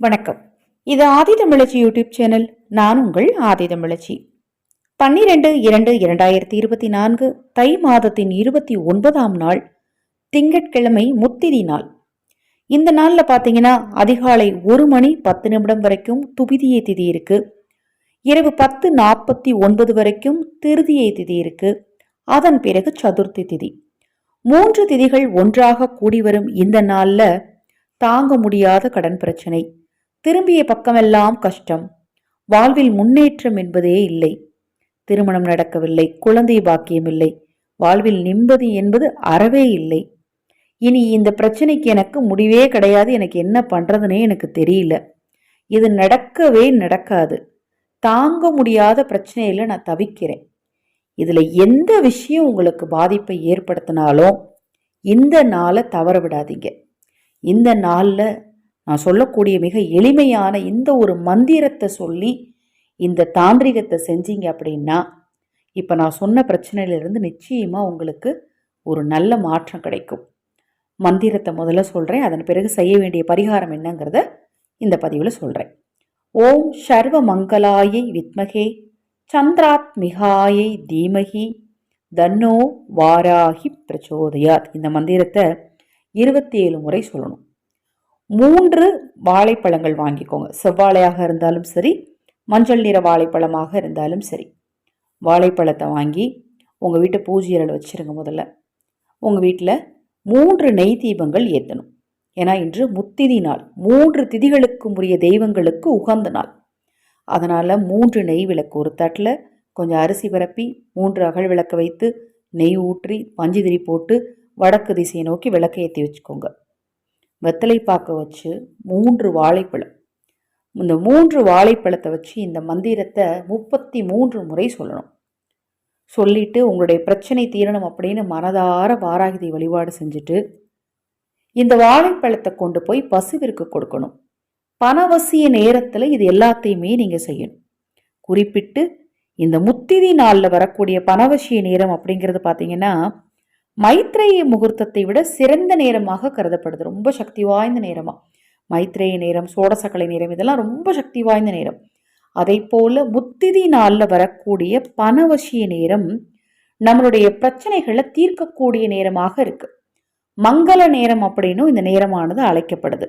வணக்கம். இது ஆதி தமிழச்சி YouTube channel. நான் உங்கள் ஆதி தமிழச்சி. பன்னிரெண்டு இரண்டு இரண்டாயிரத்தி இருபத்தி நான்கு தை மாதத்தின் இருபத்தி ஒன்பதாம் நாள் திங்கட்கிழமை முத்திதி நாள். இந்த நாளில் பார்த்தீங்கன்னா அதிகாலை ஒரு மணி பத்து நிமிடம் வரைக்கும் துபிதியை திதி இருக்கு. இரவு பத்து நாற்பத்தி ஒன்பது வரைக்கும் திருதியை திதி இருக்கு. அதன் பிறகு சதுர்த்தி திதி. மூன்று திதிகள் ஒன்றாக கூடி வரும் இந்த நாளில் தாங்க முடியாத கடன் பிரச்சனை. திரும்பிய பக்கமெல்லாம் கஷ்டம். வாழ்வில் முன்னேற்றம் என்பதே இல்லை. திருமணம் நடக்கவில்லை. குழந்தை பாக்கியம் இல்லை. வாழ்வில் நிம்மதி என்பது அறவே இல்லை. இனி இந்த பிரச்சனைக்கு எனக்கு முடிவே கிடையாது. எனக்கு என்ன பண்ணுறதுனே எனக்கு தெரியல. இது நடக்கவே நடக்காது. தாங்க முடியாத பிரச்சனையில் நான் தவிக்கிறேன். இதில் எந்த விஷயம் உங்களுக்கு பாதிப்பை ஏற்படுத்தினாலும் இந்த நாளை தவற விடாதீங்க. இந்த நாளில் நான் சொல்லக்கூடிய மிக எளிமையான இந்த ஒரு மந்திரத்தை சொல்லி இந்த தாந்திரிகத்தை செஞ்சீங்க அப்படின்னா இப்போ நான் சொன்ன பிரச்சனையிலிருந்து நிச்சயமாக உங்களுக்கு ஒரு நல்ல மாற்றம் கிடைக்கும். மந்திரத்தை முதல்ல சொல்கிறேன் அதன் பிறகு செய்ய வேண்டிய பரிகாரம் என்னங்கிறத இந்த பதிவில் சொல்கிறேன் ஓம் சர்வ மங்களாயை வித்மகே சந்திராத்மிகாயை தீமகி தன்னோ வாராகி பிரச்சோதயாத். இந்த மந்திரத்தை இருபத்தி ஏழு முறை சொல்லணும். மூன்று வாழைப்பழங்கள் வாங்கிக்கோங்க. செவ்வாழையாக இருந்தாலும் சரி மஞ்சள் நிற வாழைப்பழமாக இருந்தாலும் சரி. வாழைப்பழத்தை வாங்கி உங்கள் வீட்டு பூஜையரில் வச்சுருங்க முதல்ல. உங்கள் வீட்டில் மூன்று நெய் தீபங்கள் ஏற்றணும் ஏன்னா இன்று முத்திதி நாள். மூன்று திதிகளுக்கு உரிய தெய்வங்களுக்கு உகந்த நாள். அதனால் மூன்று நெய் விளக்கு ஒரு தட்டில் கொஞ்சம் அரிசி பரப்பி மூன்று அகல் விளக்க வைத்து நெய் ஊற்றி பஞ்சு திரி போட்டு வடக்கு திசையை நோக்கி விளக்கை ஏற்றி வச்சுக்கோங்க. வெத்தலை பாக்க வச்சு மூன்று வாழைப்பழம். இந்த மூன்று வாழைப்பழத்தை வச்சு இந்த மந்திரத்தை முப்பத்தி மூன்று முறை சொல்லணும். சொல்லிட்டு உங்களுடைய பிரச்சனை தீரணும் அப்படின்னு மனதார வாராகிதை வழிபாடு செஞ்சுட்டு இந்த வாழைப்பழத்தை கொண்டு போய் பசுவிற்கு கொடுக்கணும். பணவசிய நேரத்தில் இது எல்லாத்தையுமே நீங்கள் செய்யணும். குறிப்பிட்டு இந்த முத்திதி நாளில் வரக்கூடிய பணவசிய நேரம் அப்படிங்கிறது பார்த்தீங்கன்னா மைத்ரேய முகூர்த்தத்தை விட சிறந்த நேரமாக கருதப்படுது. ரொம்ப சக்தி வாய்ந்த நேரமாக மைத்ரேய நேரம் சோடசக்கலை நேரம் இதெல்லாம் ரொம்ப சக்தி வாய்ந்த நேரம். அதை போல முத்திதி நாளில் வரக்கூடிய பணவசிய நேரம் நம்மளுடைய பிரச்சனைகளை தீர்க்கக்கூடிய நேரமாக இருக்கு. மங்கள நேரம் அப்படின்னும் இந்த நேரமானது அழைக்கப்படுது.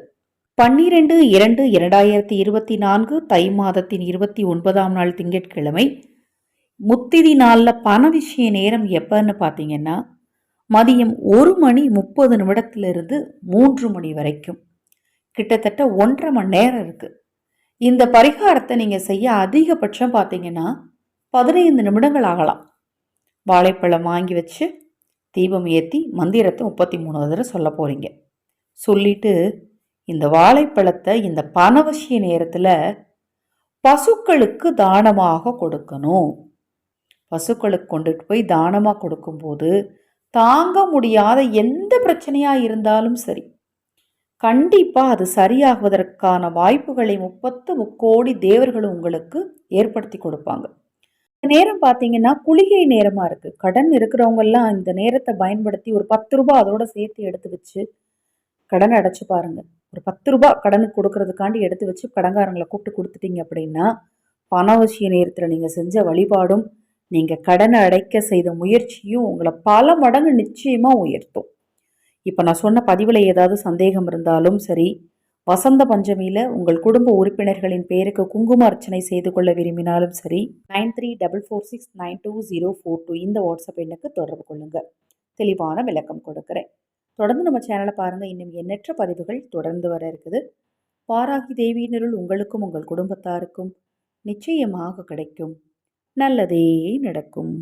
பன்னிரெண்டு இரண்டு இரண்டாயிரத்தி இருபத்தி நான்கு தை மாதத்தின் இருபத்தி ஒன்பதாம் நாள் திங்கட்கிழமை முத்திதி நாளில் பண விஷய நேரம் எப்போன்னு பார்த்தீங்கன்னா மதியம் ஒரு மணி முப்பது நிமிடத்திலிருந்து மூன்று மணி வரைக்கும். கிட்டத்தட்ட ஒன்றரை மணி நேரம் இருக்குது இந்த பரிகாரத்தை நீங்கள் செய்ய அதிகபட்சம் பார்த்தீங்கன்னா பதினைந்து நிமிடங்கள் ஆகலாம். வாழைப்பழம் வாங்கி வச்சு தீபம் ஏற்றி மந்திரத்தை முப்பத்தி மூணு தடவை சொல்ல போகிறீங்க சொல்லிட்டு இந்த வாழைப்பழத்தை இந்த பணவசிய நேரத்தில் பசுக்களுக்கு தானமாக கொடுக்கணும். பசுக்களுக்கு கொண்டுட்டு போய் தானமாக கொடுக்கும்போது தாங்க முடியாத எந்த பிரச்சனையாக இருந்தாலும் சரி. கண்டிப்பாக அது சரியாகுவதற்கான வாய்ப்புகளை முப்பத்து முக்கோடி தேவர்களும் உங்களுக்கு ஏற்படுத்தி கொடுப்பாங்க. இந்த நேரம் பார்த்தீங்கன்னா குளிகை நேரமாக இருக்குது கடன் இருக்கிறவங்கெல்லாம் இந்த நேரத்தை பயன்படுத்தி ஒரு பத்து ரூபாய் அதோட சேர்த்து எடுத்து வச்சு கடன் அடைச்சு பாருங்கள் ஒரு பத்து ரூபாய் கடனுக்கு கொடுக்கறதுக்காண்டி எடுத்து வச்சு கடங்காரங்களை கூப்பிட்டு கொடுத்துட்டீங்க அப்படின்னா பணவசிய நேரத்தில் நீங்கள் செஞ்ச வழிபாடும் நீங்கள் கடனை அடைக்க செய்த முயற்சியும் உங்களை பல மடங்கு நிச்சயமாக உயர்த்தும். இப்போ நான் சொன்ன பதிவில் ஏதாவது சந்தேகம் இருந்தாலும் சரி வசந்த பஞ்சமியில் உங்கள் குடும்ப உறுப்பினர்களின் பேருக்கு குங்கும அர்ச்சனை செய்து கொள்ள விரும்பினாலும் சரி nine three double four six nine two zero four two இந்த வாட்ஸ்அப் எண்ணுக்கு தொடர்பு கொள்ளுங்கள் தெளிவான விளக்கம் கொடுக்குறேன். தொடர்ந்து நம்ம சேனலை பாருங்கள் இன்னும் எண்ணற்ற பதிவுகள் தொடர்ந்து வர இருக்குது. பாராகி தேவியினருள் உங்களுக்கும் உங்கள் குடும்பத்தாருக்கும் நிச்சயமாக கிடைக்கும். நல்லதே நடக்கும்.